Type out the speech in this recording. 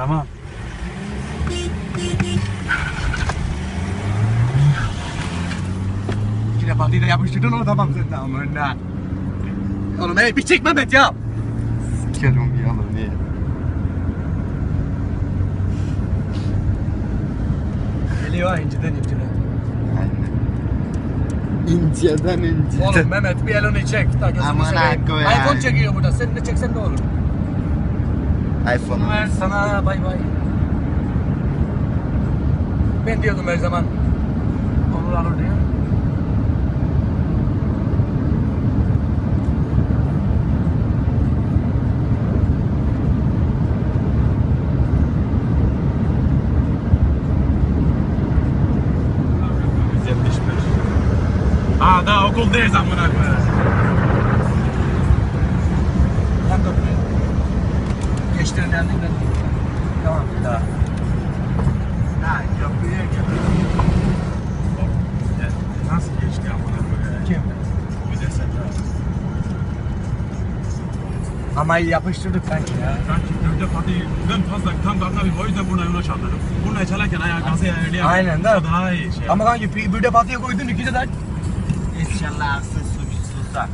Tamam. İki defa değil de yapıştırdın o tamam sen de amına. Oğlum hey bir çek Mehmet ya. Sikerim bir alır niye? Geliyor ha inciden inciden. İnceden inceden. Oğlum Mehmet bir elini çek. Da gözünü Aman seveyim. akko ya. iPhone çekiyor burada. Sen de çeksen ne olur? iPhone Ver sana bay bay. Ben diyordum her zaman. Olur alır diye. Aa daha okuldayız amına koyayım. Geçtirin yanından. Tamam bir daha. Ha yapıya gel. Nasıl geçti amına koyayım? Kim? Bir de sen. Ama yapıştırdık sanki ya. Sanki dörde patıyı ben fazla tam kalkamıyorum o yüzden buna yola çaldırdım. Bunu çalarken ayağı gazı ayarlayamıyorum. Aynen, değil mi? Daha iyi şey. Ama kanki bir, bir de batıya koydun ikide de İnşallah aksız suçsuzsa.